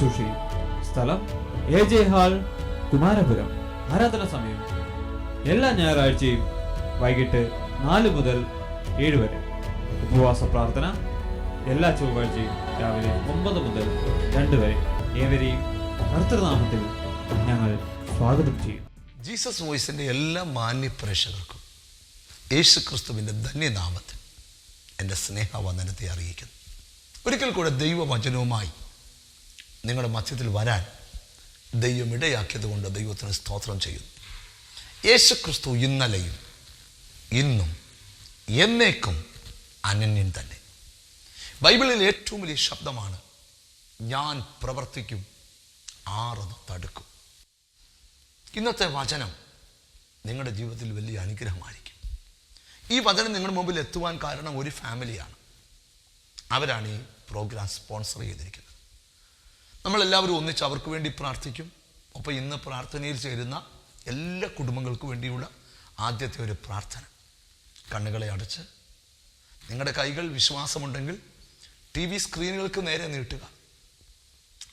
ശുശ്രൂഷയും. സ്ഥലം A J hall Kumarapuram. ആരാധന സമയം? എല്ലാ ഞായറാഴ്ചയും വൈകിട്ട് നാല് മുതൽ ഏഴ് വരെ. ഉപവാസ പ്രാർത്ഥന എല്ലാ ചൊവ്വാഴ്ചയും രാവിലെ ഒമ്പത് മുതൽ രണ്ട് വരെ. ഏവരെയും കർത്തൃനാമത്തിൽ ഞങ്ങൾ സ്വാഗതം ചെയ്യും. ജീസസ് വോയിസിന്റെ എല്ലാ മാന്യ പ്രേക്ഷകർക്കും യേശു ക്രിസ്തുവിന്റെ ധന്യനാമത്തിൽ എന്റെ സ്നേഹവന്ദനത്തെ അറിയിക്കുന്നു. ഒരിക്കൽ കൂടെ ദൈവവചനവുമായി നിങ്ങളുടെ മധ്യത്തിൽ വരാൻ ദൈവം ഇടയാക്കിയത് കൊണ്ട് ദൈവത്തിന് സ്തോത്രം ചെയ്യുന്നു. യേശു ക്രിസ്തു ഇന്നലെയും ഇന്നും എന്നേക്കും അനന്യൻ തന്നെ. ബൈബിളിൽ ഏറ്റവും വലിയ ശബ്ദമാണ് ഞാൻ പ്രവർത്തിക്കും ആറത് തടുക്കും. ഇന്നത്തെ വചനം നിങ്ങളുടെ ജീവിതത്തിൽ വലിയ അനുഗ്രഹമായിരിക്കും. ഈ വചനം നിങ്ങളുടെ മുമ്പിൽ എത്തുവാൻ കാരണം ഒരു ഫാമിലിയാണ്. അവരാണ് ഈ പ്രോഗ്രാം സ്പോൺസർ ചെയ്തിരിക്കുന്നത്. നമ്മളെല്ലാവരും ഒന്നിച്ച് അവർക്ക് വേണ്ടി പ്രാർത്ഥിക്കും. അപ്പോൾ ഇന്ന് പ്രാർത്ഥനയിൽ ചേരുന്ന എല്ലാ കുടുംബങ്ങൾക്കും വേണ്ടിയുള്ള ആദ്യത്തെ ഒരു പ്രാർത്ഥന. കണ്ണുകളെ അടച്ച് നിങ്ങളുടെ കൈകൾ വിശ്വാസമുണ്ടെങ്കിൽ ടി വി സ്ക്രീനുകൾക്ക് നേരെ നീട്ടുക.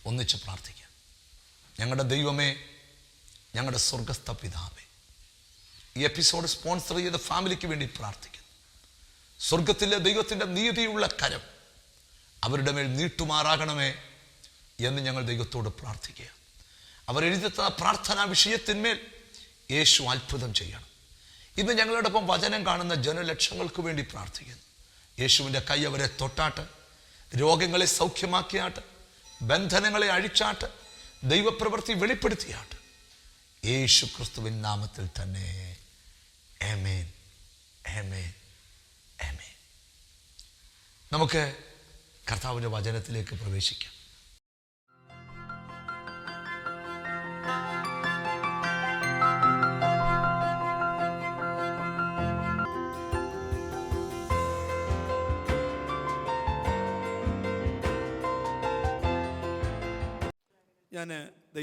ഒന്നിച്ച് പ്രാർത്ഥിക്കുക. ഞങ്ങളുടെ ദൈവമേ ഞങ്ങളുടെ സ്വർഗസ്ഥ പിതാവേ ഈ എപ്പിസോഡ് സ്പോൺസർ ചെയ്ത ഫാമിലിക്ക് വേണ്ടി പ്രാർത്ഥിക്കുന്നു. സ്വർഗത്തിലെ ദൈവത്തിന്റെ നീതിയുള്ള കരം അവരുടെ മേൽ നീട്ടുമാറാകണമേ. എന്ന് ഞങ്ങൾ ദൈവത്തോട് പ്രാർത്ഥിക്കുക. അവർ എഴുതിത്ത പ്രാർത്ഥനാ വിഷയത്തിന്മേൽ യേശു അത്ഭുതം ചെയ്യണം. ഇന്ന് ഞങ്ങളോടൊപ്പം വചനം കാണുന്ന ജനലക്ഷങ്ങൾക്ക് വേണ്ടി പ്രാർത്ഥിക്കുന്നു. യേശുവിന്റെ കൈ അവരെ തൊട്ടാട്ട് രോഗങ്ങളെ സൗഖ്യമാക്കിയാട്ട് ബന്ധനങ്ങളെ അഴിച്ചാട്ട് ദൈവപ്രവൃത്തി വെളിപ്പെടുത്തിയാട്ട്. യേശു ക്രിസ്തുവിൻ നാമത്തിൽ തന്നെ. നമുക്ക് കർത്താവിന്റെ വചനത്തിലേക്ക് പ്രവേശിക്കാം.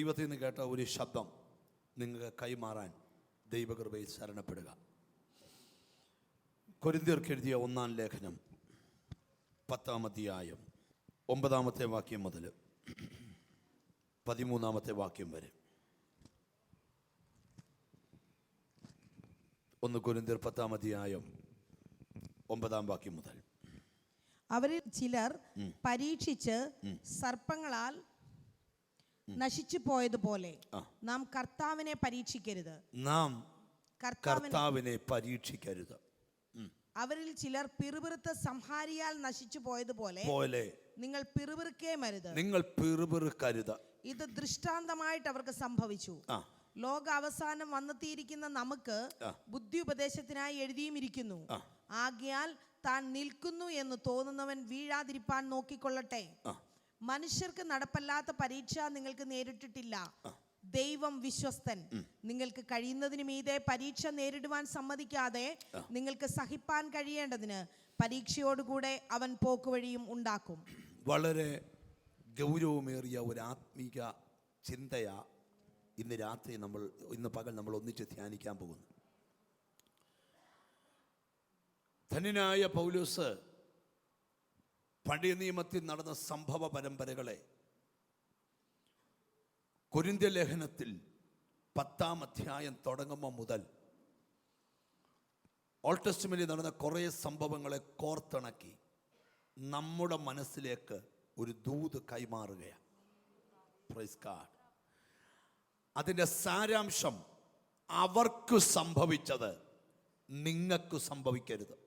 ദൈവത്തിൽ നിന്ന് കേട്ട ഒരു ശബ്ദം നിങ്ങൾക്ക് കൈമാറാൻ ദൈവകൃപയിൽ ശരണപ്പെടുക. കൊരിന്തിയർക്ക് എഴുതിയ ഒന്നാം ലേഖനം പത്താമധ്യായം ഒമ്പതാമത്തെ വാക്യം മുതൽ പതിമൂന്നാമത്തെ വാക്യം വരെ. ഒന്ന് കൊരിന്തിയർ പത്താം അധ്യായം ഒമ്പതാം വാക്യം മുതൽ. അവരിൽ ചിലർ പരീക്ഷിച്ച് സർപ്പങ്ങളാൽ നശിച്ചു പോയതുപോലെ നാം കർത്താവിനെ പരീക്ഷിക്കരുത്. നാം കർത്താവിനെ പരീക്ഷിക്കരുത്. അവരിൽ ചിലർ പിറുപിറുത്ത സംഹാരിയാൽ നശിച്ചു പോയതുപോലെ പോലെ നിങ്ങൾ പിറുപിറുക്കേ മരുത്. നിങ്ങൾ പിറുപിറുക്കരുത്. ഇത് ദൃഷ്ടാന്തമായിട്ട് അവർക്ക് സംഭവിച്ചു. ലോക അവസാനം വന്നെത്തിയിരിക്കുന്ന നമുക്ക്. ബുദ്ധി ഉപദേശത്തിനായി എഴുതിയും ഇരിക്കുന്നു. ആകയാൽ താൻ നിൽക്കുന്നു എന്ന് തോന്നുന്നവൻ വീഴാതിരിപ്പാൻ നോക്കിക്കൊള്ളട്ടെ. മനുഷ്യർക്ക് നടപ്പല്ലാത്ത പരീക്ഷ നിങ്ങൾക്ക് നേരിട്ടിട്ടില്ല. ദൈവം വിശ്വസ്തൻ. നിങ്ങൾക്ക് കഴിയുന്നതിന് മീതെ പരീക്ഷ നേരിടുവാൻ സമ്മതിക്കാതെ നിങ്ങൾക്ക് സഹിപ്പാൻ കഴിയേണ്ടതിന് പരീക്ഷയോടുകൂടെ അവൻ പോക്കുവഴിയും ഉണ്ടാക്കും. വളരെ ഗൗരവമേറിയ ഒരു ആത്മീക ചിന്തയാ ഇന്ന് രാത്രി നമ്മൾ ഇന്ന് പകൽ നമ്മൾ ഒന്നിച്ച് ധ്യാനിക്കാൻ പോകുന്നു ധന്യനായ പൗലൂസ് പഴയ നിയമത്തിൽ നടന്ന സംഭവ പരമ്പരകളെ കൊരിന്ത്യ ലേഖനത്തിൽ പത്താം അധ്യായം തുടങ്ങുമ്പോൾ മുതൽ ഓൾഡ് നടന്ന കുറേ സംഭവങ്ങളെ കോർത്തിണക്കി നമ്മുടെ മനസ്സിലേക്ക് ഒരു ദൂത് കൈമാറുകയാണ്. അതിന്റെ സാരാംശം അവർക്ക് സംഭവിച്ചത് നിങ്ങൾക്ക് സംഭവിക്കരുത്.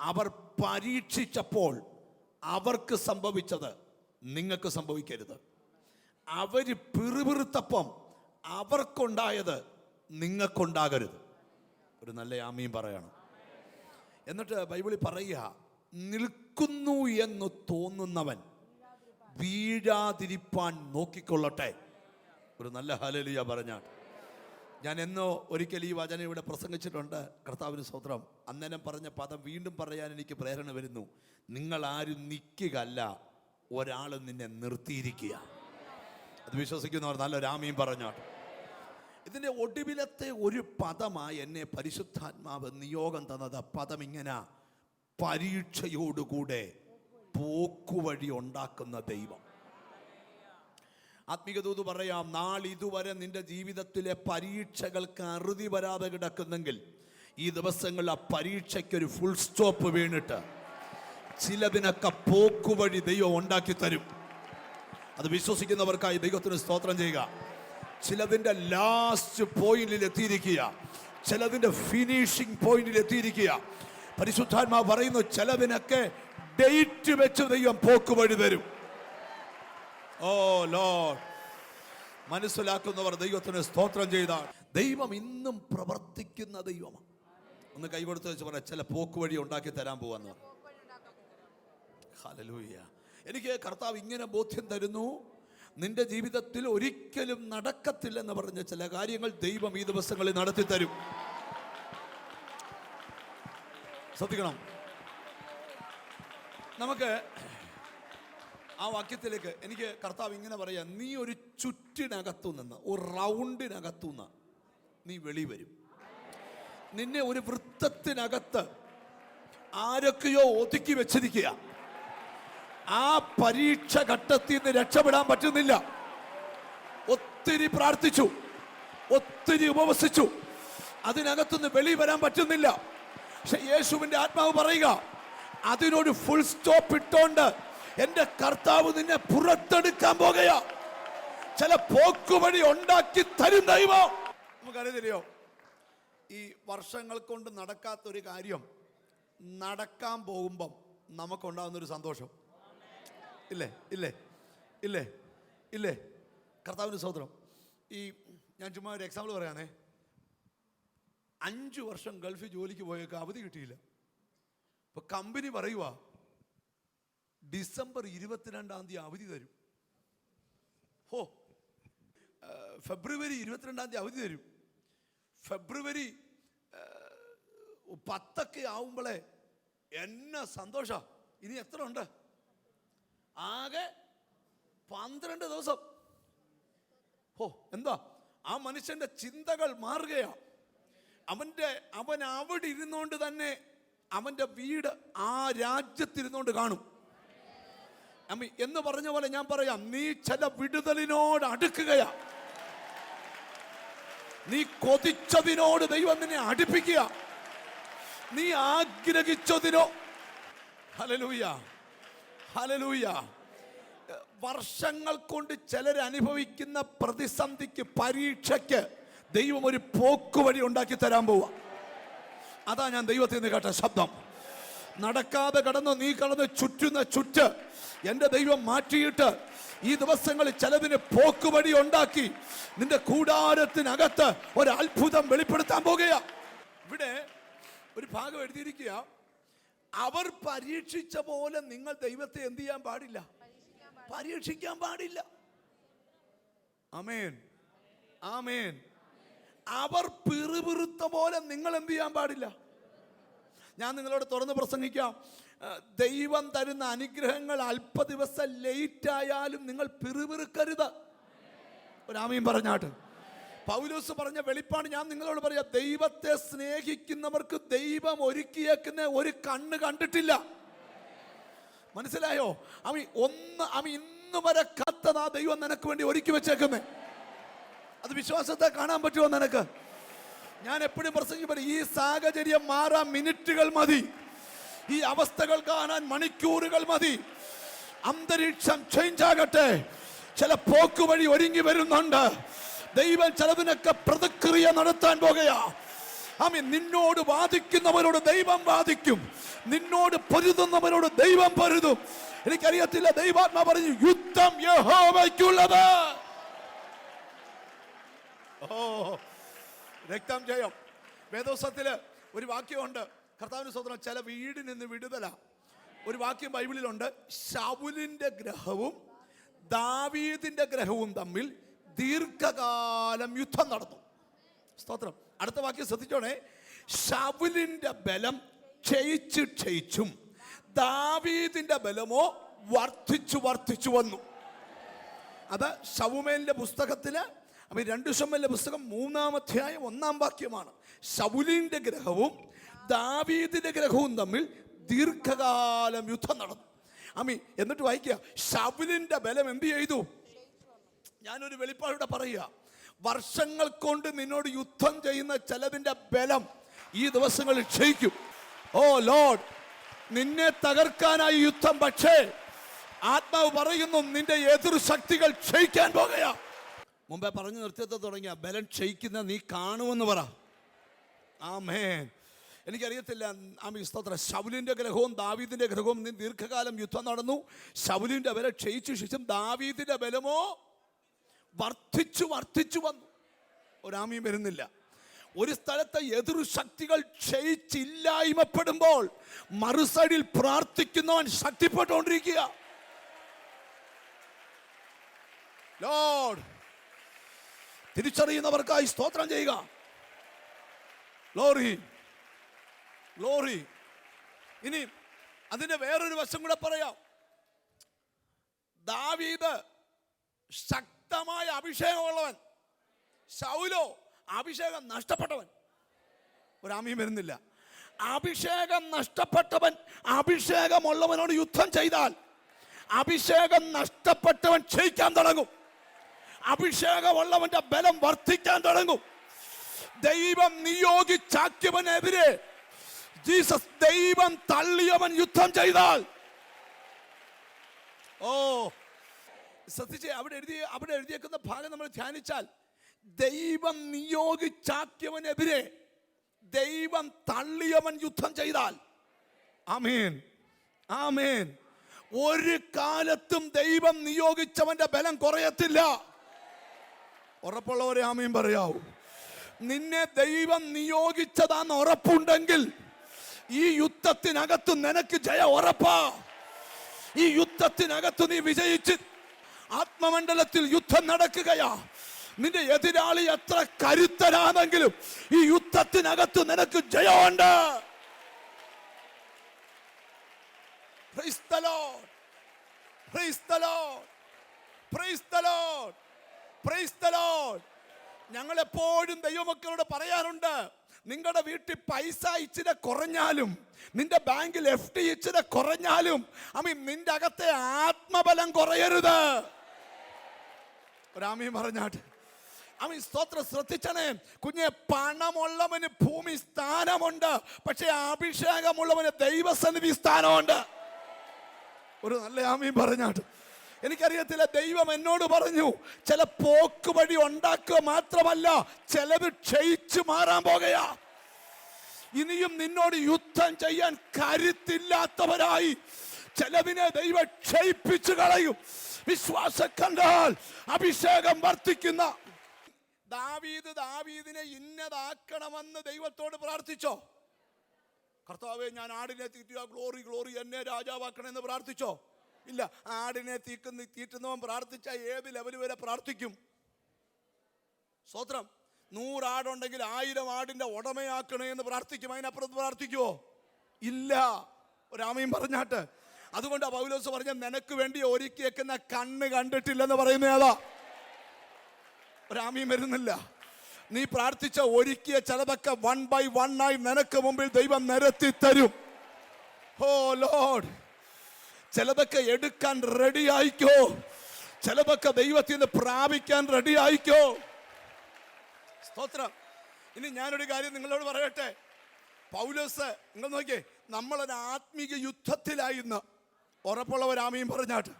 അവർ പരീക്ഷിച്ചപ്പോൾ അവർക്ക് സംഭവിച്ചത് നിങ്ങൾക്ക് സംഭവിക്കരുത്. അവർ പിറുപിറുത്തപ്പം അവർക്കുണ്ടായത് നിങ്ങൾക്കുണ്ടാകരുത്. ഒരു നല്ല ആമയും പറയണം. എന്നിട്ട് ബൈബിളിൽ പറയുക നിൽക്കുന്നു എന്ന് തോന്നുന്നവൻ വീഴാതിരിപ്പാൻ നോക്കിക്കൊള്ളട്ടെ. ഒരു നല്ല ഹലലിയ പറഞ്ഞാൽ. ഞാൻ എന്നോ ഒരിക്കൽ ഈ വചനം ഇവിടെ പ്രസംഗിച്ചിട്ടുണ്ട്. കർത്താവിന് സ്വത്രം അന്നേരം പറഞ്ഞ പദം വീണ്ടും പറയാൻ എനിക്ക് പ്രേരണ വരുന്നു. നിങ്ങൾ ആരും നിൽക്കുകയല്ല ഒരാൾ നിന്നെ നിർത്തിയിരിക്കുക. അത് വിശ്വസിക്കുന്നവർ നല്ല രാമയും പറഞ്ഞാട്ട് ഇതിന്റെ ഒടുവിലത്തെ ഒരു പദമായി എന്നെ പരിശുദ്ധാത്മാവ് നിയോഗം തന്നത്. പദം ഇങ്ങനെ പരീക്ഷയോടുകൂടെ പോക്കുവഴി ഉണ്ടാക്കുന്ന ദൈവം. ആത്മീക ദൂത് പറയാം നാളിതുവരെ നിന്റെ ജീവിതത്തിലെ പരീക്ഷകൾക്ക് അറുതി വരാതെ കിടക്കുന്നെങ്കിൽ ഈ ദിവസങ്ങളിൽ ആ പരീക്ഷയ്ക്കൊരു ഫുൾ സ്റ്റോപ്പ് വീണിട്ട് ചിലതിനൊക്കെ പോക്കുവഴി ദൈവം ഉണ്ടാക്കി തരും. അത് വിശ്വസിക്കുന്നവർക്കായി ദൈവത്തിന് സ്തോത്രം ചെയ്യുക. ചിലതിന്റെ ലാസ്റ്റ് പോയിന്റിൽ എത്തിയിരിക്കുക. ചിലതിന്റെ ഫിനിഷിംഗ് പോയിന്റിൽ എത്തിയിരിക്കുക. പരിശുദ്ധാത്മാവ് പറയുന്നു ചിലതിനൊക്കെ ഡേറ്റ് വെച്ച് ദൈവം പോക്കുവഴി തരും. ഓ ലോഡ് മനസ്സിലാക്കുന്നവർ ദൈവത്തിന് സ്തോത്രം ചെയ്താൽ. ദൈവം ഇന്നും പ്രവർത്തിക്കുന്ന ദൈവമാണ് ഒന്ന് കൈകൊടുത്ത് വെച്ച് പറയാം ചില പോക്ക് വഴി ഉണ്ടാക്കി തരാൻ പോവാന്ന് ഹല്ലേലൂയ എനിക്ക് കർത്താവ് ഇങ്ങനെ ബോധ്യം തരുന്നു. നിന്റെ ജീവിതത്തിൽ ഒരിക്കലും നടക്കത്തില്ലെന്ന് പറഞ്ഞ ചില കാര്യങ്ങൾ ദൈവം ഈ ദിവസങ്ങളിൽ നടത്തി തരും ശ്രദ്ധിക്കണം. നമുക്ക് ആ വാക്യത്തിലേക്ക് എനിക്ക് കർത്താവ് ഇങ്ങനെ പറയാം നീ ഒരു ചുറ്റിനകത്തു നിന്ന് ഒരു റൗണ്ടിനകത്തു നിന്ന് നീ വെളി വരും. നിന്നെ ഒരു വൃത്തത്തിനകത്ത് ആരൊക്കെയോ ഒതുക്കി വെച്ചിരിക്കുക ആ പരീക്ഷ ഘട്ടത്തിൽ നിന്ന് രക്ഷപ്പെടാൻ പറ്റുന്നില്ല. ഒത്തിരി പ്രാർത്ഥിച്ചു ഒത്തിരി ഉപവസിച്ചു. അതിനകത്തുനിന്ന് വെളി വരാൻ പറ്റുന്നില്ല. പക്ഷെ യേശുവിന്റെ ആത്മാവ് പറയുക അതിനൊരു ഫുൾ സ്റ്റോപ്പ് ഇട്ടോണ്ട് എന്റെ കർത്താവ് നിന്നെ പുറത്തെടുക്കാൻ പോകുകയാ. ചില പോക്കുവഴി ഉണ്ടാക്കി തരും ദൈവം. നമുക്കറിയത്തില്ലയോ? ഈ വർഷങ്ങൾ കൊണ്ട് നടക്കാത്തൊരു കാര്യം നടക്കാൻ പോകുമ്പം നമുക്കുണ്ടാകുന്ന ഒരു സന്തോഷം. ഇല്ലേ? ഇല്ലേ? ഇല്ലേ? ഇല്ലേ? കർത്താവിന്റെ സഹോദരം ഈ ഞാൻ ചുമ്മാ ഒരു എക്സാമ്പിൾ പറയാനേ. അഞ്ച് വർഷം ഗൾഫിൽ ജോലിക്ക് പോയേക്ക് അവധി കിട്ടിയില്ല. ഇപ്പം കമ്പനി പറയുക ഡിസംബർ ഇരുപത്തിരണ്ടാം തീയതി അവധി തരും. ഹോ. ഫെബ്രുവരി ഇരുപത്തിരണ്ടാം തീയതി അവധി തരും. ഫെബ്രുവരി പത്തൊക്കെ ആവുമ്പോളെ എന്നെ സന്തോഷ. ഇനി എത്ര ഉണ്ട്? ആകെ പന്ത്രണ്ട് ദിവസം. ഹോ എന്താ? ആ മനുഷ്യന്റെ ചിന്തകൾ മാറുകയാ. അവന്റെ അവൻ അവിടെ ഇരുന്നുകൊണ്ട് തന്നെ അവന്റെ വീട് ആ രാജ്യത്തിരുന്നുകൊണ്ട് കാണും. എന്ന് പറഞ്ഞ പോലെ ഞാൻ പറയാം നീ ചില വിടുതലിനോട് അടുക്കുകയാ. നീ കൊതിച്ചതിനോട് ദൈവം നിന്നെ അടുപ്പിക്കുക. നീ ആഗ്രഹിച്ചതിനോ ഹലലൂയ ഹലലൂയ വർഷങ്ങൾ കൊണ്ട് ചിലർ അനുഭവിക്കുന്ന പ്രതിസന്ധിക്ക് പരീക്ഷയ്ക്ക് ദൈവം ഒരു പോക്കുവഴി ഉണ്ടാക്കി തരാൻ പോവുക അതാ ഞാൻ ദൈവത്തിൽ നിന്ന് കേട്ട ശബ്ദം. നടക്കാതെ കടന്ന് നീ കടന്ന് ചുറ്റുന്ന ചുറ്റ് എന്റെ ദൈവം മാറ്റിയിട്ട് ഈ ദിവസങ്ങളിൽ ചിലതിന് പോക്കുവടി ഉണ്ടാക്കി നിന്റെ കൂടാരത്തിനകത്ത് ഒരു അത്ഭുതം വെളിപ്പെടുത്താൻ പോകുക ഇവിടെ ഒരു ഭാഗം എഴുതിയിരിക്കുക. അവർ പരീക്ഷിച്ച പോലെ നിങ്ങൾ ദൈവത്തെ എന്ത് ചെയ്യാൻ പാടില്ല? പരീക്ഷിക്കാൻ പാടില്ല. അമേൻ ആമേൻ. അവർ പിറുപിറുത്ത പോലെ നിങ്ങൾ എന്ത് ചെയ്യാൻ പാടില്ല? ഞാൻ നിങ്ങളോട് തുറന്ന് പ്രസംഗിക്കാം. ദൈവം തരുന്ന അനുഗ്രഹങ്ങൾ അല്പ ദിവസം ലേറ്റ് ആയാലും നിങ്ങൾ പിറുപിറുക്കരുത്. ഒരാമയും പറഞ്ഞാട്ട്. പൗലോസ് പറഞ്ഞ വെളിപ്പാട് ഞാൻ നിങ്ങളോട് പറയാം. ദൈവത്തെ സ്നേഹിക്കുന്നവർക്ക് ദൈവം ഒരുക്കിയേക്കുന്ന ഒരു കണ്ണ് കണ്ടിട്ടില്ല. മനസ്സിലായോ? അമി ഒന്ന് അമി ഇന്ന് വരെ കത്തതാ ദൈവം നിനക്ക് വേണ്ടി ഒരുക്കി വെച്ചേക്കുന്നേ. അത് വിശ്വാസത്തെ കാണാൻ പറ്റുമോ നിനക്ക്? ഞാൻ എപ്പോഴും പ്രസംഗിക്കും ഈ സാഹചര്യം മാറാൻ മിനിറ്റുകൾ മതി. ഈ അവസ്ഥകൾ കാണാൻ മണിക്കൂറുകൾ മതി. അന്തരീക്ഷം ചേഞ്ച് ആകട്ടെ. ചില പോക്ക് വഴി ഒരുങ്ങി വരുന്നുണ്ട്. ദൈവം ചിലതിനൊക്കെ പ്രതിക്രിയ നടത്താൻ പോകുകയാ. ആമി നിന്നോട് വാദിക്കുന്നവരോട് ദൈവം വാദിക്കും. നിന്നോട് പൊരുതുന്നവരോട് ദൈവം പൊരുതും. എനിക്കറിയത്തില്ല ദൈവാത്മ പറഞ്ഞു യുദ്ധം യഹോവയ്ക്കുള്ളത്. ഓ രക്തം ജയം. വേദോസത്തിൽ ഒരു വാക്യമുണ്ട്. കർത്താവിന് സ്വന്തം ചില വീടിൽ നിന്ന് വിടുതല. ഒരു വാക്യം ബൈബിളിലുണ്ട്. ശൗലിന്റെ ഗ്രഹവും ദാവീദിന്റെ ഗ്രഹവും തമ്മിൽ ദീർഘകാലം യുദ്ധം നടന്നു. സ്തോത്രം. അടുത്ത വാക്യം ശ്രദ്ധിച്ചോണേ. ശൗലിന്റെ ബലം ക്ഷയിച്ചു ക്ഷയിച്ചും ദാവീദിന്റെ ബലമോ വർദ്ധിച്ചു വർദ്ധിച്ചു വന്നു. അത് ഷവുമേലിന്റെ പുസ്തകത്തിൽ അപ്പൊ രണ്ട് ശമ്മലിന്റെ പുസ്തകം മൂന്നാം അധ്യായം ഒന്നാം വാക്യമാണ്. ശൗലിന്റെ ഗ്രഹവും ദാവീദിന്റെ ഗ്രഹവും തമ്മിൽ ദീർഘകാലം യുദ്ധം നടന്നു. അമ്മി എന്നിട്ട് വായിക്കുക. ശബലിന്റെ ബലം എന്ത് ചെയ്തു? ഞാനൊരു വെളിപ്പാടൂടെ പറയുക. വർഷങ്ങൾ കൊണ്ട് നിന്നോട് യുദ്ധം ചെയ്യുന്ന ചിലതിന്റെ ബലം ഈ ദിവസങ്ങളിൽ ക്ഷയിക്കും. ഓ ലോഡ് നിന്നെ തകർക്കാനായി യുദ്ധം പക്ഷേ ആത്മാവ് പറയുന്നു നിന്റെ എതിർ ശക്തികൾ ക്ഷയിക്കാൻ പോകുകയാ മുമ്പേ പറഞ്ഞു നിർത്തിയത്തെ തുടങ്ങിയ. ബലൻ ക്ഷയിക്കുന്ന നീ കാണുമെന്ന് പറ. ആ മേൻ എനിക്കറിയത്തില്ല. ആമി സ്തോത്ര. ശൗലിന്റെ ഗ്രഹവും ദാവീദിന്റെ ഗ്രഹവും നീ ദീർഘകാലം യുദ്ധം നടന്നു. ശൗലിന്റെ ബലം ക്ഷയിച്ചു. ശേഷം ദാവീദിന്റെ ബലമോ വർദ്ധിച്ചു വർദ്ധിച്ചു വന്നു. ഒരാമീ വരുന്നില്ല. ഒരു സ്ഥലത്തെ എതിർ ശക്തികൾ ക്ഷയിച്ചില്ലായ്മപ്പെടുമ്പോൾ മറുസൈഡിൽ പ്രാർത്ഥിക്കുന്നവൻ ശക്തിപ്പെട്ടുകൊണ്ടിരിക്കുക. ലോഡ്. തിരിച്ചറിയുന്നവർക്കായി സ്തോത്രം ചെയ്യുക. ഗ്ലോറി ഗ്ലോറി ഇനി അതിന്റെ വേറൊരു വശം കൂടെ പറയാം. ദാവീദ് ശക്തമായ അഭിഷേകമുള്ളവൻ. ശൗലോ അഭിഷേകം നഷ്ടപ്പെട്ടവൻ. ഒരാമിയും വരുന്നില്ല. അഭിഷേകം നഷ്ടപ്പെട്ടവൻ അഭിഷേകമുള്ളവനോട് യുദ്ധം ചെയ്താൽ അഭിഷേകം നഷ്ടപ്പെട്ടവൻ ക്ഷയിക്കാൻ തുടങ്ങും. അഭിഷേകമുള്ളവന്റെ ബലം വർദ്ധിക്കാൻ തുടങ്ങും. ദൈവം നിയോഗിച്ചാക്കിയവനെതിരെ ജീസസ് ദൈവം തള്ളിയവൻ യുദ്ധം ചെയ്താൽ. ഓ ശ്രദ്ധിച്ച് അവിടെ എഴുതി അവിടെ എഴുതിയേക്കുന്ന ഭാഗം നമ്മൾ ധ്യാനിച്ചാൽ ദൈവം നിയോഗിച്ചാക്കിയവനെതിരെ ദൈവം തള്ളിയവൻ യുദ്ധം ചെയ്താൽ. ആമേൻ. ആമേൻ. ഒരു കാലത്തും ദൈവം നിയോഗിച്ചവന്റെ ബലം കുറയത്തില്ല. ഉറപ്പുള്ളവരെ ആമയും പറയാവൂ. നിന്നെ ദൈവം നിയോഗിച്ചതാന്ന് ഉറപ്പുണ്ടെങ്കിൽ ഈ യുദ്ധത്തിനകത്ത് നിനക്ക് ജയ ഉറപ്പാ. ഈ യുദ്ധത്തിനകത്ത് നീ വിജയിച്ച് ആത്മമണ്ഡലത്തിൽ യുദ്ധം നടക്കുകയാ. നിന്റെ എതിരാളി എത്ര കരുത്തരാണെങ്കിലും ഈ യുദ്ധത്തിനകത്ത് നിനക്ക് ജയമുണ്ട്. Praise the Lord. ഞങ്ങൾ എപ്പോഴും ദൈവമക്കളോട് പറയാറുണ്ട് നിങ്ങളുടെ വീട്ടിൽ പൈസ ഇച്ചിരി കുറഞ്ഞാലും നിന്റെ ബാങ്കിൽ എഫ് ഡി ഇച്ചിരി കുറഞ്ഞാലും അമ്മ നിന്റെ അകത്തെ ആത്മബലം കുറയരുത്. ഒരാമയും പറഞ്ഞാട്ട് അമ്മ സ്തോത്രം ശ്രദ്ധിച്ചണേ. കുഞ്ഞെ പണമുള്ളവന് ഭൂമി സ്ഥാനമുണ്ട് പക്ഷെ അഭിഷേകമുള്ളവന് ദൈവസന്നിധി സ്ഥാനമുണ്ട്. ഒരു നല്ല ആമീൻ പറഞ്ഞാട്ട് എനിക്കറിയത്തില്ല ദൈവം എന്നോട് പറഞ്ഞു ചില പോക്ക് വഴി ഉണ്ടാക്കുക മാത്രമല്ല ചിലത് ക്ഷയിച്ചു മാറാൻ പോകയാ ഇനിയും നിന്നോട് യുദ്ധം ചെയ്യാൻ കരുത്തില്ലാത്തവരായി ചിലവിനെ ദൈവം ക്ഷയിപ്പിച്ചു കളയും. വിശ്വാസം കണ്ടാൽ അഭിഷേകം വർദ്ധിക്കുന്ന ദാവീദ് ദാവീദിനെ ഇന്നതാക്കണമെന്ന് ദൈവത്തോട് പ്രാർത്ഥിച്ചോ? കർത്താവെ ഞാൻ ആടിനെ തീറ്റുക ഗ്ലോറി ഗ്ലോറി എന്നെ രാജാവാക്കണമെന്ന് പ്രാർത്ഥിച്ചോ? ഇല്ല ആടിനെ തീക്കുന്ന തീറ്റുന്നവൻ പ്രാർത്ഥിച്ച ഏത് ലെവൽ വരെ പ്രാർത്ഥിക്കും? സ്വത്രം. നൂറാടുണ്ടെങ്കിൽ ആയിരം ആടിന്റെ ഉടമയാക്കണേ എന്ന് പ്രാർത്ഥിക്കും. അതിനപ്പുറത്ത് പ്രാർത്ഥിക്കുവോ? ഇല്ല. ഒരാമയും പറഞ്ഞാട്ട്. അതുകൊണ്ട് പൗലോസ് പറഞ്ഞ നിനക്ക് വേണ്ടി ഒരുക്കിയേക്കുന്ന കണ്ണ് കണ്ടിട്ടില്ലെന്ന് പറയുന്ന ഏതാ? ഒരാമയും വരുന്നില്ല. നീ പ്രാർത്ഥിച്ച ഒരുക്കിയ ചിലതൊക്കെ വൺ ബൈ വൺ ആയി നിനക്ക് മുമ്പിൽ ദൈവം നിരത്തി തരും. Oh Lord. ചിലതൊക്കെ എടുക്കാൻ റെഡി ആയിക്കോ ചിലതൊക്കെ ദൈവത്തിൽ നിന്ന് പ്രാപിക്കാൻ റെഡി ആയിക്കോ സ്തോത്രം. ഇനി ഞാനൊരു കാര്യം നിങ്ങളോട് പറയട്ടെ. പൗലോസ് നിങ്ങൾ നോക്കിയേ നമ്മളൊരു ആത്മീക യുദ്ധത്തിലായിരുന്നു ഉറപ്പുള്ളവരാമയും പറഞ്ഞാട്ട്.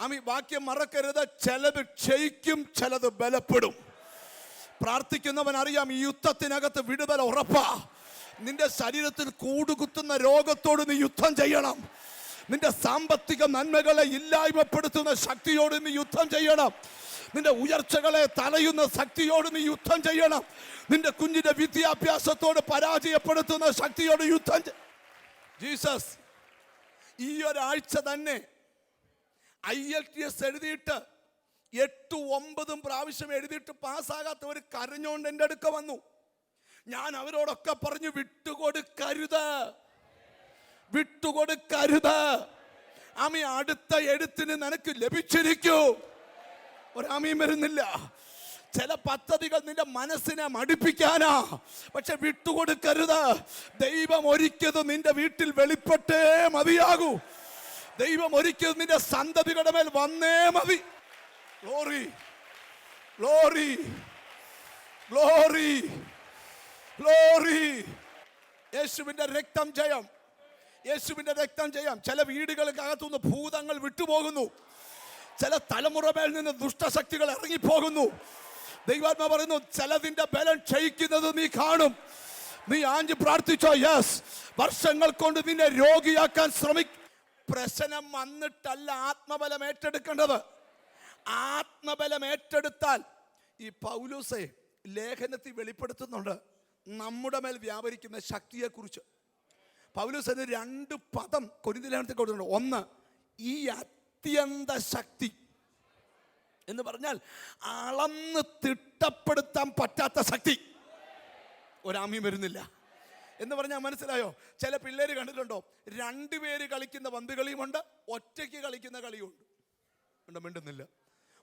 ആമി വാക്യം മറക്കരുത്. ചിലത് ക്ഷയിക്കും ചിലത് ബലപ്പെടും. പ്രാർത്ഥിക്കുന്നവൻ അറിയാം ഈ യുദ്ധത്തിനകത്ത് വിടുതൽ ഉറപ്പാ. നിന്റെ ശരീരത്തിൽ കൂടുകുത്തുന്ന രോഗത്തോട് നീ യുദ്ധം ചെയ്യണം. നിന്റെ സാമ്പത്തിക നന്മകളെ ഇല്ലായ്മപ്പെടുത്തുന്ന ശക്തിയോട് നീ യുദ്ധം ചെയ്യണം. നിന്റെ ഉയർച്ചകളെ തലയുന്ന ശക്തിയോട് നീ യുദ്ധം ചെയ്യണം. നിന്റെ കുഞ്ഞിന്റെ വിദ്യാഭ്യാസത്തോട് പരാജയപ്പെടുത്തുന്ന ശക്തിയോട് യുദ്ധം ജീസസ് ഈ ഒരാഴ്ച തന്നെ ഐ എൽ ടി എസ് എഴുതിയിട്ട് എട്ട് ഒമ്പതും പ്രാവശ്യം എഴുതിയിട്ട് പാസ്സാകാത്തവർ കരഞ്ഞോണ്ട് എന്റെ അടുക്ക വന്നു. ഞാൻ അവരോടൊക്കെ പറഞ്ഞു വിട്ടുകൊടുക്കരുത്. വിട്ടുകൊടുക്കരുത്. ആമി അടുത്ത എഴുത്തിന് നിനക്ക് ലഭിച്ചിരിക്കൂ. ഒരാമയും വരുന്നില്ല ചില പദ്ധതികൾ നിന്റെ മനസ്സിനെ മടുപ്പിക്കാനാ. പക്ഷെ വിട്ടുകൊടുക്കരുത്. ദൈവം ഒരിക്കത് നിന്റെ വീട്ടിൽ വെളിപ്പെട്ടേ മതിയാകൂ. ദൈവം ഒരിക്കലും നിന്റെ സന്തതികളുടെ മേൽ വന്നേ മതി. ഗ്ലോറി ഗ്ലോറി ഗ്ലോറി ഗ്ലോറി യേശുവിന്റെ രക്തം ജയം. യേശുവിന്റെ രക്തം ചെയ്യാം. ചില വീടുകൾക്കകത്തുനിന്ന് ഭൂതങ്ങൾ വിട്ടുപോകുന്നു. ചില തലമുറമേൽ നിന്ന് ദുഷ്ടശക്തികൾ ഇറങ്ങിപ്പോകുന്നു. ദൈവാത്മ പറയുന്നു ചിലതിന്റെ ബലം ക്ഷയിക്കുന്നത് നീ കാണും. നീ ആഞ്ഞു പ്രാർത്ഥിച്ചോ? യെസ് വർഷങ്ങൾ കൊണ്ട് നിന്നെ രോഗിയാക്കാൻ ശ്രമി പ്രശ്നം വന്നിട്ടല്ല ആത്മബലം ഏറ്റെടുക്കേണ്ടത്. ആത്മബലം ഏറ്റെടുത്താൽ ഈ പൗലൂസെ ലേഖനത്തിൽ വെളിപ്പെടുത്തുന്നുണ്ട്. നമ്മുടെ മേൽ വ്യാപരിക്കുന്ന ശക്തിയെക്കുറിച്ച്. പൗലൂസ് അതിന് രണ്ട് പദം കൊരിന്തിലേഖനത്തിൽ കൊടുത്തിട്ടുണ്ട്. ഒന്ന് ഈ അത്യന്ത ശക്തി. എന്ന് പറഞ്ഞാൽ അളന്ന് തിട്ടപ്പെടുത്താൻ പറ്റാത്ത ശക്തി. ഒരാമ്യം വരുന്നില്ല. എന്ന് പറഞ്ഞാൽ മനസ്സിലായോ? ചില പിള്ളേർ കണ്ടിട്ടുണ്ടോ? രണ്ടുപേര് കളിക്കുന്ന പന്ത് കളിയുമുണ്ട് ഒറ്റയ്ക്ക് കളിക്കുന്ന കളിയുമുണ്ട്. ഉണ്ട്? മിണ്ടുന്നില്ല.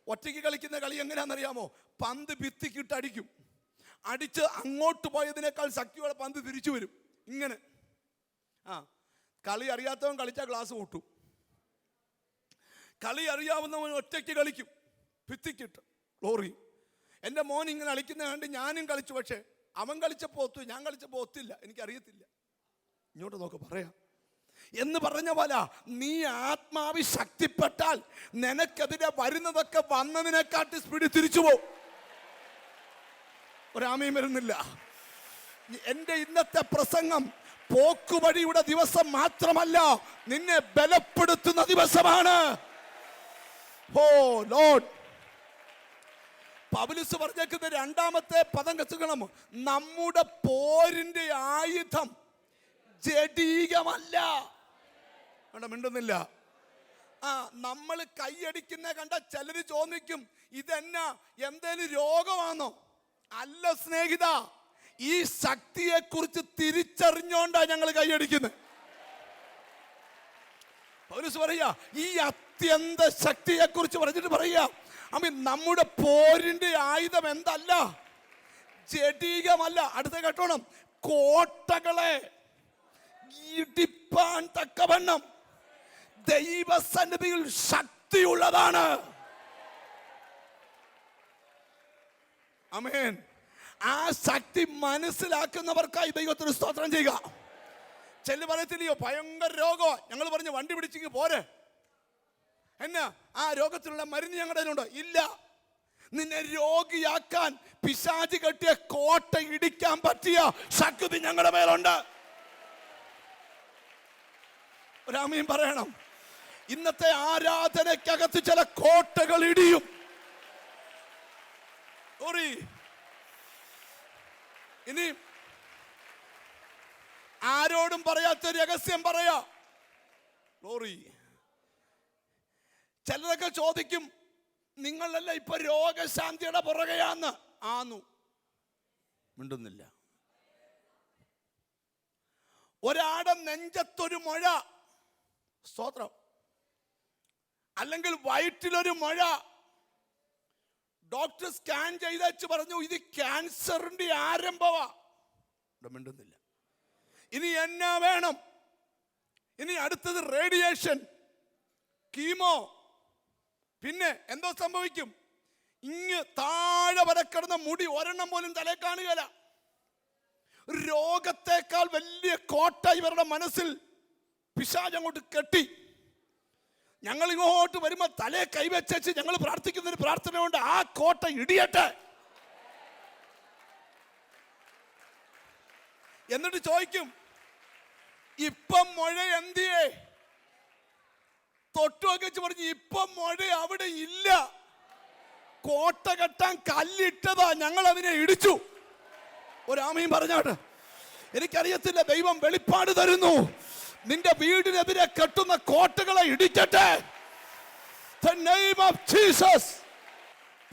ഒറ്റയ്ക്ക് കളിക്കുന്ന കളി എങ്ങനെയാണെന്നറിയാമോ? പന്ത് ഭിത്തിക്കിട്ട് അടിക്കും. അടിച്ച് അങ്ങോട്ട് പോയതിനേക്കാൾ ശക്തിയോടെ പന്ത് തിരിച്ചു വരും. ഇങ്ങനെ. ആ കളി അറിയാത്തവൻ കളിച്ചാൽ ഗ്ലാസ് കൂട്ടും. കളി അറിയാവുന്നവൻ ഒറ്റയ്ക്ക് കളിക്കും. ഭിത്തിക്കിട്ട് ലോറി. എന്റെ മോൻ ഇങ്ങനെ കളിക്കുന്ന കണ്ട് ഞാനും കളിച്ചു പക്ഷേ അവൻ കളിച്ചപ്പോൾ ഒത്തു ഞാൻ കളിച്ചപ്പോൾ ഒത്തില്ല. എനിക്കറിയത്തില്ല. ഇങ്ങോട്ട് നോക്ക് പറയാം. എന്ന് പറഞ്ഞ പോലെ നീ ആത്മാവി ശക്തിപ്പെട്ടാൽ നിനക്കെതിരെ വരുന്നതൊക്കെ വന്നതിനെക്കാട്ടി സ്പീഡ് തിരിച്ചു പോകും ഒരാമയും വരുന്നില്ല. എന്റെ ഇന്നത്തെ പ്രസംഗം പോക്കുവഴിയുടെ ദിവസം മാത്രമല്ല നിന്നെ ബലപ്പെടുത്തുന്ന ദിവസമാണ്. ഓ ലോഡ്. പൗലുസ് പറഞ്ഞേക്കുന്ന രണ്ടാമത്തെ പദം കത്തുക്കണം നമ്മുടെ പോരിന്റെ ആയുധം ജഡീകമല്ല. മിണ്ടുന്നില്ല. ആ നമ്മൾ കൈയടിക്കുന്ന കണ്ട ചിലര് ചോദിക്കും ഇതെന്നാ? എന്തേലും രോഗമാണോ? അല്ല സ്നേഹിത. ഈ ശക്തിയെ കുറിച്ച് തിരിച്ചറിഞ്ഞോണ്ടാ ഞങ്ങൾ കൈയടിക്കുന്നത് പൗലൂസ് പറയാ ഈ അത്യന്ത ശക്തിയെ കുറിച്ച് പറഞ്ഞിട്ട് പറയാ അമ്മ നമ്മുടെ പോരിന്റെ ആയുധം എന്തല്ല? ജഡീകമല്ല. അടുത്ത കേട്ടോണം കോട്ടകളെ ഇടിപ്പാൻ തക്കവണ്ണം. ദൈവസന്നിധിയിൽ ശക്തിയുള്ളതാണ്. അമേൻ ആ ശക്തി മനസ്സിലാക്കുന്നവർക്കായി ദൈവത്തിന് സ്തോത്രം ചെയ്യുക. ചെല്ലു പറയത്തില്ലയോ? ഭയങ്കര രോഗമോ ഞങ്ങൾ പറഞ്ഞു വണ്ടി പിടിച്ചിങ്ങ് പോരെ. എന്നാ? ആ രോഗത്തിനുള്ള മരുന്ന് ഞങ്ങളുടെ കയ്യിലുണ്ടോ? ഇല്ല. നിന്നെ രോഗിയാക്കാൻ പിശാചി കെട്ടിയ കോട്ട ഇടിക്കാൻ പറ്റിയ ശക്തി ഞങ്ങളുടെ മേലുണ്ട്. ഒരാമയും പറയണം. ഇന്നത്തെ ആരാധനയ്ക്കകത്ത് ചില കോട്ടകൾ ഇടിയും. സോറി. ഇനി ആരോടും പറയാത്ത രഹസ്യം പറയാ. ലോറി ചിലരൊക്കെ ചോദിക്കും നിങ്ങളല്ല ഇപ്പൊ രോഗശാന്തിയുടെ പുറകെയാന്ന്. ആന്നു. മിണ്ടുന്നില്ല. ഒരാടെ നെഞ്ചത്തൊരു മഴ സ്തോത്രം. അല്ലെങ്കിൽ വയറ്റിലൊരു മുഴ ഡോക്ടർ സ്കാൻ ചെയ്തച്ച് പറഞ്ഞു ഇത് ക്യാൻസറിന്റെ ആരംഭമാ ഇവിടെ മിണ്ടുന്നില്ല. ഇനി എന്നാ വേണം? ഇനി അടുത്തത് റേഡിയേഷൻ കീമോ. പിന്നെ എന്തോ സംഭവിക്കും? ഇങ്ങ് താഴെ വരക്കിടന്ന കിടന്ന മുടി ഒരെണ്ണം പോലും തലേ കാണുകയില്ല. രോഗത്തേക്കാൾ വലിയ കോട്ട ഇവരുടെ മനസ്സിൽ പിശാജ് അങ്ങോട്ട് കെട്ടി. ഞങ്ങൾ ഇങ്ങോട്ട് വരുമ്പോ തലേ കൈവച്ചു ഞങ്ങൾ പ്രാർത്ഥിക്കുന്ന ഒരു പ്രാർത്ഥന കൊണ്ട് ആ കോട്ട ഇടിയട്ടെ. എന്നിട്ട് ചോദിക്കും ഇപ്പം മഴ എന്തിയേ? തൊട്ടുമൊക്കെ വെച്ച് പറഞ്ഞു ഇപ്പം മഴ അവിടെ ഇല്ല. കോട്ട കെട്ടാൻ കല്ലിട്ടതാ ഞങ്ങൾ അതിനെ ഇടിച്ചു. ഒരാമയും പറഞ്ഞാട്ട് എനിക്കറിയത്തില്ല ദൈവം വെളിപ്പാട് തരുന്നു. നിന്റെ വീടിനെതിരെ കെട്ടുന്ന കോട്ടകളെ ഇടിക്കട്ടെ.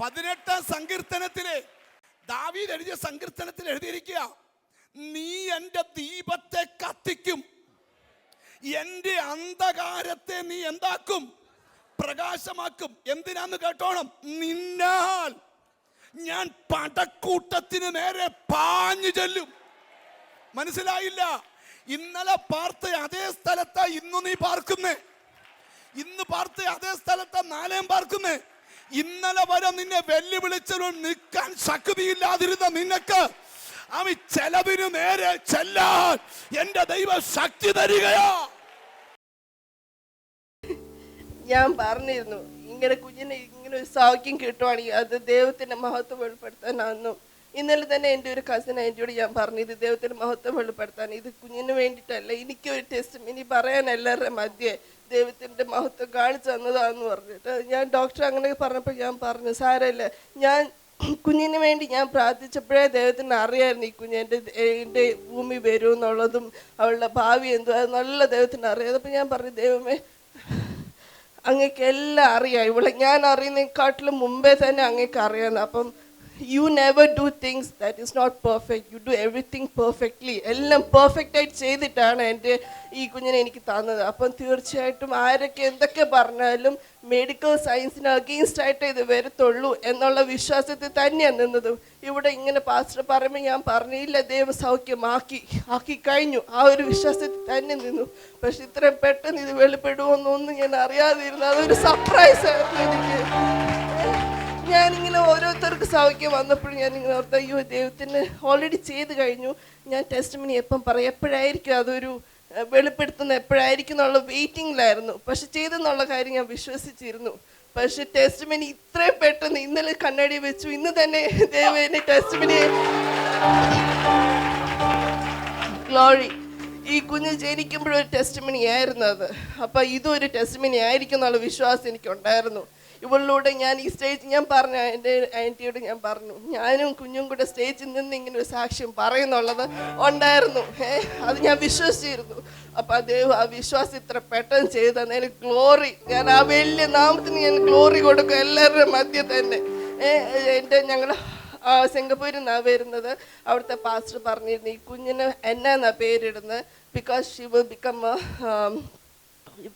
പതിനെട്ടാം സങ്കീർത്തനത്തിലെ ദാവീദ് എഴുതിയ സങ്കീർത്തനത്തിൽ എഴുതിയിരിക്കുക നീ എന്റെ ദീപത്തെ കത്തിക്കും എന്റെ അന്ധകാരത്തെ നീ എന്താക്കും പ്രകാശമാക്കും. എന്തിനാന്ന് കേട്ടോണം? നിന്നാൽ ഞാൻ പടക്കൂട്ടത്തിന് നേരെ പാഞ്ഞു ചെല്ലും. മനസ്സിലായില്ല? ഇന്നലെ പാർത്ത അതേ സ്ഥലത്ത ഇന്നു നീ പാർക്കുന്നേ. ഇന്ന് പാർത്ത അതേ സ്ഥലത്ത നാലേം പാർക്കുന്നേ. ഇന്നലെ വരെ നിന്നെ വെല്ലുവിളിച്ചതും നിൽക്കാൻ ശക്തിയില്ലാതിരുന്ന നിനക്ക് അവൻ ചെലവിനു നേരെ ചെല്ലാൻ എന്റെ ദൈവ ശക്തി തരികയാ. ഞാൻ പറഞ്ഞിരുന്നു ഇങ്ങനെ കുഞ്ഞിനെ ഇങ്ങനെ ഒരു സൗഖ്യം കിട്ടുവാണെങ്കിൽ അത് ദൈവത്തിന്റെ മഹത്വം വെളിപ്പെടുത്താനാണെന്നും ഇന്നലെ തന്നെ എന്റെ ഒരു കസിൻ ആന്റിയോട് ഞാൻ പറഞ്ഞു ഇത് ദൈവത്തിന് മഹത്വം വെളിപ്പെടുത്താൻ ഇത് കുഞ്ഞിന് വേണ്ടിയിട്ടല്ല എനിക്കൊരു ടെസ്റ്റും ഇനി പറയാൻ എല്ലാവരുടെ മധ്യേ ദൈവത്തിന്റെ മഹത്വം കാണിച്ചു തന്നതാന്ന് പറഞ്ഞിട്ട്. ഞാൻ ഡോക്ടർ അങ്ങനെ പറഞ്ഞപ്പോൾ ഞാൻ പറഞ്ഞു സാരമില്ല ഞാൻ കുഞ്ഞിന് വേണ്ടി ഞാൻ പ്രാർത്ഥിച്ചപ്പോഴേ ദൈവത്തിന് അറിയായിരുന്നു ഈ കുഞ്ഞ് എന്റെ എന്റെ ഭൂമി വരും എന്നുള്ളതും അവളുടെ ഭാവി എന്തോ അത് നല്ല ദൈവത്തിന് അറിയാം. അപ്പോൾ ഞാൻ പറഞ്ഞു ദൈവമേ അങ്ങക്ക് എല്ലാം അറിയാം. ഇവിടെ ഞാൻ അറിയുന്നതിനെക്കാട്ടിലും മുമ്പേ തന്നെ അങ്ങക്ക് അറിയാമെന്ന്. അപ്പം you never do things that is not perfect you do everything perfectly എല്ലാം പെർഫെക്റ്റ് ആയിട്ട് ചെയ്തിട്ടാണ് എന്റെ ഈ കുഞ്ഞിനെ എനിക്ക് തന്നത്. അപ്പം തീർച്ചയായിട്ടും ആരൊക്കെ എന്തൊക്കെ പറഞ്ഞാലും മെഡിക്കൽ സയൻസിന് അഗെയിൻസ്റ്റ് ആയിട്ട് ഇത് വരത്തുള്ളൂ എന്നുള്ള വിശ്വാസത്തിൽ തന്നെയാണ് നിന്നതും. ഇവിടെ ഇങ്ങനെ പാസ്റ്റർ പറയുമ്പോൾ ഞാൻ പറഞ്ഞില്ല ദൈവം സൗഖ്യമാക്കി ആക്കി കഴിഞ്ഞു. ആ ഒരു വിശ്വാസത്തിൽ തന്നെ നിന്നു. പക്ഷെ ഇത്രയും പെട്ടെന്ന് ഇത് വെളിപ്പെടുമോ എന്നൊന്നും ഞാൻ അറിയാതിരുന്നു അതൊരു സർപ്രൈസ് ആയിരുന്നു എനിക്ക്. ഞാനിങ്ങനെ ഓരോരുത്തർക്ക് സൗഖ്യം വന്നപ്പോഴും ഞാൻ ഇങ്ങനെ ഓർത്ത അയ്യോ ദൈവത്തിന് ഓൾറെഡി ചെയ്ത് കഴിഞ്ഞു. ഞാൻ ടെസ്റ്റ് മണി എപ്പം പറയും? എപ്പോഴായിരിക്കും അതൊരു വെളിപ്പെടുത്തുന്ന എപ്പോഴായിരിക്കും എന്നുള്ള വെയിറ്റിംഗിലായിരുന്നു പക്ഷെ ചെയ്തെന്നുള്ള കാര്യം ഞാൻ വിശ്വസിച്ചിരുന്നു. പക്ഷെ ടെസ്റ്റ് മണി ഇത്രയും പെട്ടെന്ന് ഇന്നലെ കണ്ണാടി വെച്ചു. ഇന്ന് തന്നെ ദൈവം ടെസ്റ്റ് മണി ഗ്ലോറി ഈ കുഞ്ഞ് ജനിക്കുമ്പോഴൊരു ടെസ്റ്റ് മണി ആയിരുന്നു അത്. അപ്പം ഇതും ഒരു ടെസ്റ്റ് മണി ആയിരിക്കും എന്നുള്ള വിശ്വാസം എനിക്കുണ്ടായിരുന്നു. ഇവളിലൂടെ ഞാൻ ഈ സ്റ്റേജ് ഞാൻ പറഞ്ഞു എന്റെ ആന്റിയോട് ഞാൻ പറഞ്ഞു ഞാനും കുഞ്ഞും കൂടെ സ്റ്റേജിൽ നിന്ന് ഇങ്ങനെ ഒരു സാക്ഷ്യം പറയുന്നുള്ളത് ഉണ്ടായിരുന്നു. അത് ഞാൻ വിശ്വസിച്ചിരുന്നു. അപ്പം അദ്ദേഹം ആ വിശ്വാസം ഇത്ര പെട്ടെന്ന് ചെയ്തു തന്നതിന് ഗ്ലോറി ഞാൻ ആ വലിയ നാമത്തിന് ഞാൻ ഗ്ലോറി കൊടുക്കും എല്ലാവരുടെ മധ്യ തന്നെ. ഏ എന്റെ ഞങ്ങൾ സിംഗപ്പൂരിൽ നിന്നാണ് വരുന്നത്. അവിടുത്തെ പാസ്റ്റർ പറഞ്ഞിരുന്നു ഈ കുഞ്ഞിന് എന്നാന്നാ പേരിടുന്നത് ബിക്കോസ് ഷി വിൽ ബിക്കം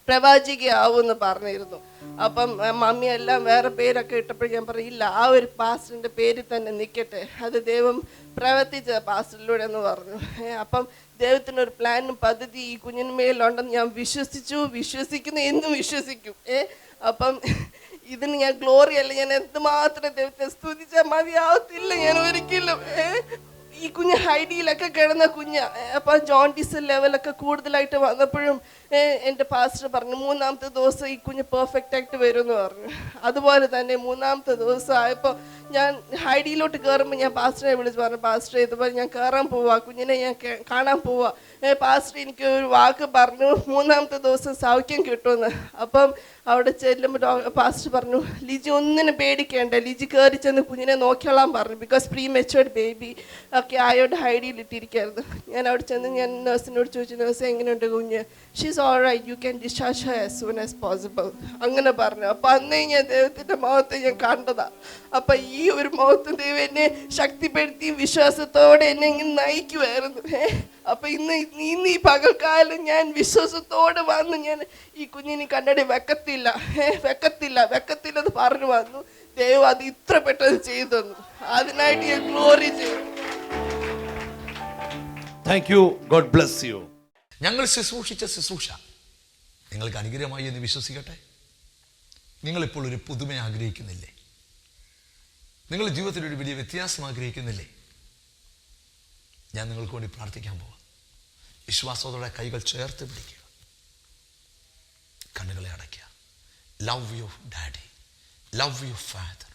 പ്രവാചികയാവുമെന്ന് പറഞ്ഞിരുന്നു. അപ്പം മമ്മി എല്ലാം വേറെ പേരൊക്കെ ഇട്ടപ്പോൾ ഞാൻ പറയില്ല ആ ഒരു പാസ്റ്ററിന്റെ പേരിൽ തന്നെ നിൽക്കട്ടെ അത് ദൈവം പ്രവർത്തിച്ച പാസ്റ്ററിലൂടെ എന്ന് പറഞ്ഞു. അപ്പം ദൈവത്തിനൊരു പ്ലാനും പദ്ധതി ഈ കുഞ്ഞിന് മേലുണ്ടെന്ന് ഞാൻ വിശ്വസിച്ചു വിശ്വസിക്കുന്നു എന്നും വിശ്വസിക്കും. ഏ അപ്പം ഇതിന് ഞാൻ ഗ്ലോറി അല്ല ഞാൻ എന്തുമാത്രം ദൈവത്തെ സ്തുതിച്ചാൽ മതിയാവത്തില്ല ഞാൻ ഒരിക്കലും? ഈ കുഞ്ഞ് ഹൈഡിയിലൊക്കെ കിടന്ന കുഞ്ഞ. അപ്പം ജോണ്ടിസ് ലെവലൊക്കെ കൂടുതലായിട്ട് വന്നപ്പോഴും എന്റെ പാസ്റ്റർ പറഞ്ഞു മൂന്നാമത്തെ ദിവസം ഈ കുഞ്ഞ് പെർഫെക്റ്റ് ആയിട്ട് വരും എന്ന് പറഞ്ഞു. അതുപോലെ തന്നെ മൂന്നാമത്തെ ദിവസം ആയപ്പോൾ ഞാൻ ഹൈഡിയിലോട്ട് കയറുമ്പോൾ ഞാൻ പാസ്റ്ററെ വിളിച്ച് പറഞ്ഞു പാസ്റ്റർ ഇതുപോലെ ഞാൻ കയറാൻ പോവാ കുഞ്ഞിനെ ഞാൻ കാണാൻ പോവാ. പാസ്റ്റർ എനിക്ക് ഒരു വാക്ക് പറഞ്ഞു മൂന്നാമത്തെ ദിവസം സൗഖ്യം കിട്ടുമെന്ന്. അപ്പം അവിടെ ചെല്ലുമ്പോൾ പാസ്റ്റർ പറഞ്ഞു ലിജി ഒന്നിനും പേടിക്കേണ്ട ലിജി കയറി ചെന്ന് കുഞ്ഞിനെ നോക്കിയോളാൻ പറഞ്ഞു ബിക്കോസ് പ്രീ മെച്ചുവേർഡ് ബേബി ഒക്കെ ആയോട് ഹൈഡിയിൽ ഇട്ടിരിക്കായിരുന്നു ഞാൻ അവിടെ ചെന്ന് ഞാൻ നേഴ്സിനോട് ചോദിച്ചു നേഴ്സ് എങ്ങനെയുണ്ട് കുഞ്ഞ്? She's all right you can discharge her as soon as possible അങ്ങനെ പറഞ്ഞു. അപ്പം അന്നേ ഞാൻ ദൈവത്തിന്റെ മുഖത്ത് ഞാൻ കണ്ടതാ. അപ്പം ഈ ഒരു മുഖത്ത് ദൈവം എന്നെ ശക്തിപ്പെടുത്തി വിശ്വാസത്തോടെ എന്നെ ഇങ്ങനെ നയിക്കുമായിരുന്നു അപ്പൊ ഇന്ന് ഇന്ന് ഈ പകൽക്കാലം ഞാൻ വിശ്വാസത്തോടെ വന്ന് ഞാൻ ഈ കുഞ്ഞിന് കണ്ണടി വെക്കത്തില്ല. വെക്കത്തില്ല വെക്കത്തില്ല എന്ന് പറഞ്ഞു വന്നു. ദൈവം അത് ഇത്ര പെട്ടെന്ന് ചെയ്തു തന്നു. അതിനായിട്ട് ഞാൻ ഗ്ലോറി ചെയ്തു. Thank you God bless you ഞങ്ങൾ ശുശ്രൂഷിച്ച ശുശ്രൂഷ. നിങ്ങൾക്ക് അനുഗ്രഹമായി എന്ന് വിശ്വസിക്കട്ടെ. നിങ്ങളിപ്പോൾ ഒരു പുതുമ ആഗ്രഹിക്കുന്നില്ലേ? നിങ്ങൾ ജീവിതത്തിൽ ഒരു വലിയ വ്യത്യാസം ആഗ്രഹിക്കുന്നില്ലേ? ഞാൻ നിങ്ങൾക്ക് വേണ്ടി പ്രാർത്ഥിക്കാൻ പോവാം. വിശ്വാസത്തോടെ കൈകൾ ചേർത്ത് പിടിക്കുക. കണ്ണുകളെ അടയ്ക്കുക. Love you daddy love you father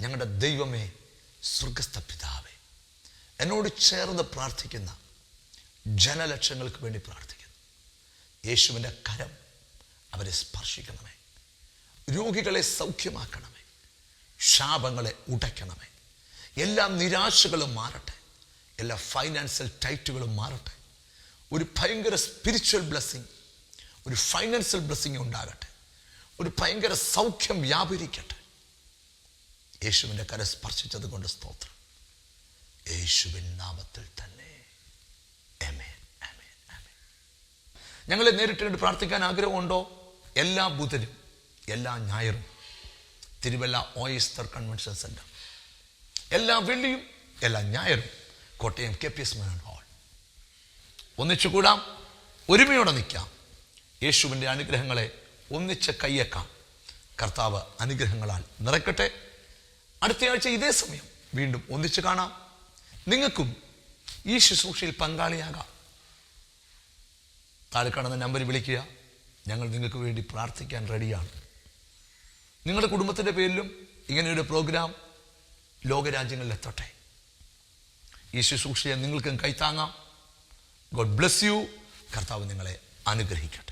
ഞങ്ങളുടെ ദൈവമേ സ്വർഗസ്ഥ പിതാവേ എന്നോട് ചേർന്ന് പ്രാർത്ഥിക്കുന്ന ജനലക്ഷങ്ങൾക്ക് വേണ്ടി പ്രാർത്ഥിക്കുന്നു. യേശുവിന്റെ കരം അവരെ സ്പർശിക്കണമേ. രോഗികളെ സൗഖ്യമാക്കണമേ. ശാപങ്ങളെ ഉടയ്ക്കണമേ. എല്ലാ നിരാശകളും മാറട്ടെ. എല്ലാ ഫൈനാൻഷ്യൽ ടൈറ്റുകളും മാറട്ടെ. ഒരു ഭയങ്കര സ്പിരിച്വൽ ബ്ലെസ്സിങ് ഒരു ഫൈനാൻഷ്യൽ ബ്ലെസ്സിങ് ഉണ്ടാകട്ടെ. ഒരു ഭയങ്കര സൗഖ്യം വ്യാപരിക്കട്ടെ. യേശുവിന്റെ കര സ്പർശിച്ചത് കൊണ്ട് സ്തോത്രം. യേശുവിൻ നാമത്തിൽ തന്നെ. ഞങ്ങളെ നേരിട്ട് കണ്ട് പ്രാർത്ഥിക്കാൻ ആഗ്രഹമുണ്ടോ? എല്ലാ ബുധനും എല്ലാ ഞായറും. തിരുവല്ല ഓയിസ്റ്റർ കൺവെൻഷൻ സെന്റർ എല്ലാ വെള്ളിയും എല്ലാ ഞായറും Kottayam K P S Menon hall. ഒന്നിച്ചു കൂടാം ഒരുമയോടെ നിൽക്കാം. യേശുവിന്റെ അനുഗ്രഹങ്ങളെ ഒന്നിച്ച് കയ്യേക്കാം കർത്താവ് അനുഗ്രഹങ്ങളാൽ നിറയ്ക്കട്ടെ. അടുത്തയാഴ്ച ഇതേ സമയം വീണ്ടും ഒന്നിച്ച് കാണാം. നിങ്ങൾക്കും ഈ ശുശ്രൂഷയിൽ പങ്കാളിയാകാം. താഴെ നമ്പർ വിളിക്കുക. ഞങ്ങൾ നിങ്ങൾക്ക് വേണ്ടി പ്രാർത്ഥിക്കാൻ റെഡിയാണ്. നിങ്ങളുടെ കുടുംബത്തിന്റെ പേരിലും ഇങ്ങനെയൊരു പ്രോഗ്രാം ലോകരാജ്യങ്ങളിൽ എത്തട്ടെ. ഈ ശുശ്രൂഷയെ നിങ്ങൾക്കും കൈത്താങ്ങാം. God bless you. കർത്താവ് നിങ്ങളെ അനുഗ്രഹിക്കട്ടെ.